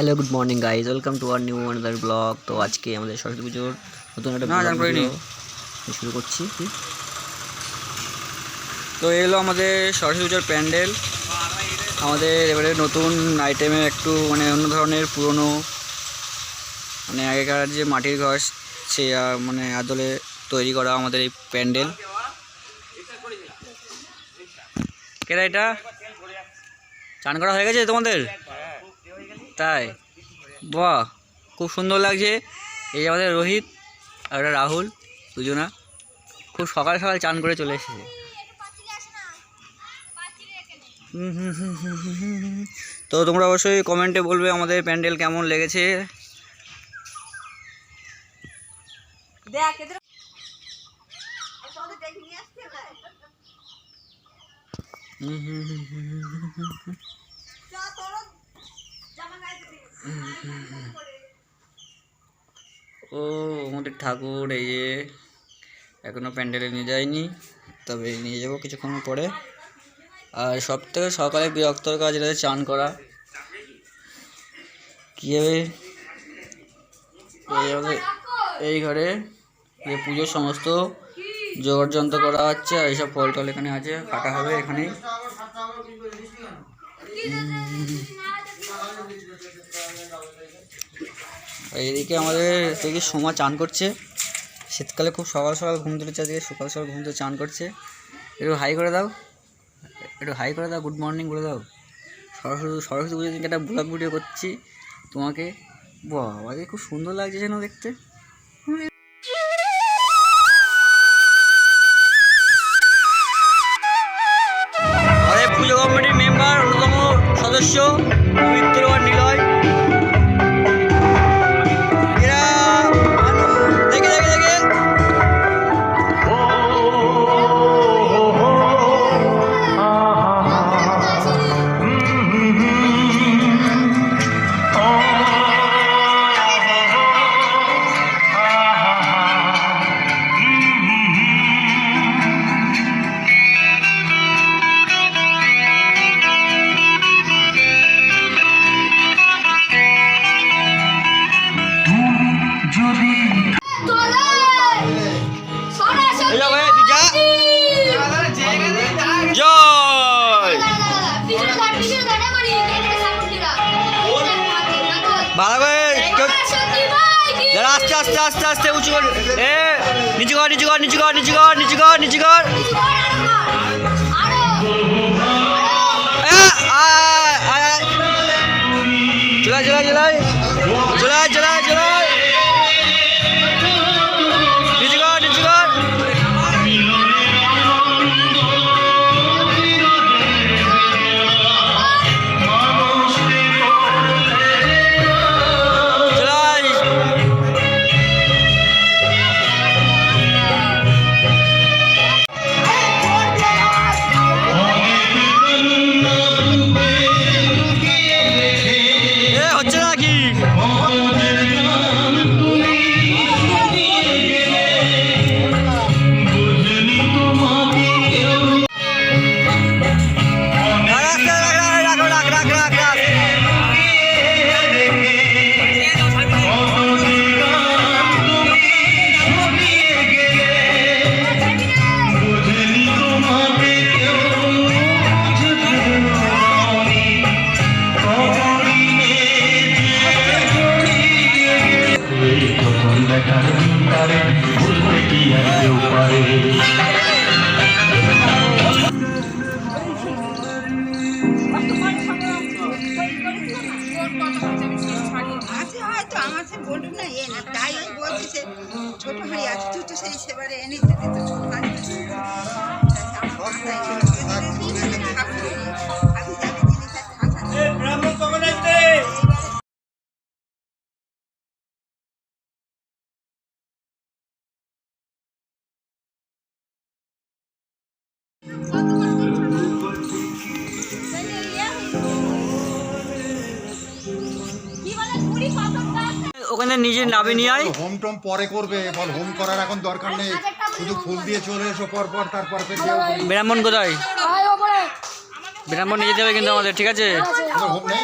Hello good morning guys welcome to our new another blog তো আজকে আমাদের সরস্বতী পুজোর নতুন একটা শুরু করছি। তো এগুলো আমাদের সরস্বতী পুজোর প্যান্ডেল। আমাদের এবারে নতুন আইটেমে একটু মানে অন্য ধরনের পুরনো মানে আগেকার যে মাটির ঘর সে মানে আদলে তৈরি করা আমাদের এই প্যান্ডেল। কেরা এটা? চান করা হয়ে গেছে তোমাদের? তাই বাহ খুব সুন্দর লাগছে এই যে আমাদের রোহিত আর রাহুল দুজনা খুব সকাল সকাল চান করে চলে এসেছে। তো তোমরা অবশ্যই কমেন্টে বলবে আমাদের প্যান্ডেল কেমন লেগেছে হুম হুম হুম হুম হুম হুম। ও আমাদের ঠাকুর, এই যে এখনও প্যান্ডেলে নিয়ে যায়নি, তবে নিয়ে যাব কিছুক্ষণ পরে। আর সব থেকে সকালে বিরক্তর কাজ হচ্ছে চান করা। কীভাবে এই এই ঘরে যে পুজোর সমস্ত জোগাড় যন্ত্র করা হচ্ছে, আর এইসব ফল টল এখানে আছে, কাটা হবে এখানেই। এদিকে আমাদের দেখি সোমা চান করছে। শীতকালে খুব সকাল সকাল ঘুম তুলেছে আজকে সকাল সকাল ঘুম থেকে চান করছে। একটু হাই করে দাও। একটু হাই করে দাও, গুড মর্নিং বলে দাও। সরস্বতী সরস্বতী পুজোর দিনকে একটা ব্লগ ভিডিও করছি তোমাকে। বাবাকে খুব সুন্দর লাগছে যেন দেখতে। পুজো কমিটির মেম্বার অন্যতম সদস্য, পবিত্র ভালো করে যারা আস্তে আস্তে আস্তে আস্তে উঁচু কর। এ নিচু কর নিচু কর নিচু কর নিচু কর নিচু কর নিচু কর। এ, আয়, আয়, ওই বলছি সে ছোট হাঁড়ি আছে ছোট সেই সেবারে এনে দিতে তো ওখানে নিজে নামে নিয়ে আয়। হোম টোম পরে করবে বল হোম করার এখন দরকার নেই। শুধু ফুল দিয়ে চলে এসো পর পর তারপর। ব্রাহ্মণ কোথায়? ব্রাহ্মণ নিয়ে যেতে হবে কিন্তু আমাদের ঠিক আছে? হোম নেই?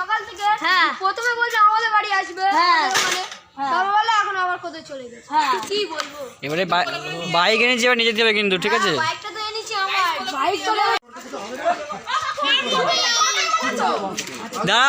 সকাল থেকে। হ্যাঁ। প্রথমে বলছে আমাদের বাড়ি আসবে। হ্যাঁ। মানে বাবা বলে এখন আবার কোথায় চলে গেছে? হ্যাঁ। কি বলব? এবারে বাইক এনেছি এবার নিয়ে যেতে হবে কিন্তু ঠিক আছে? বাইকটা তো এনেছি আমার। বাইক চলে দাঁড়া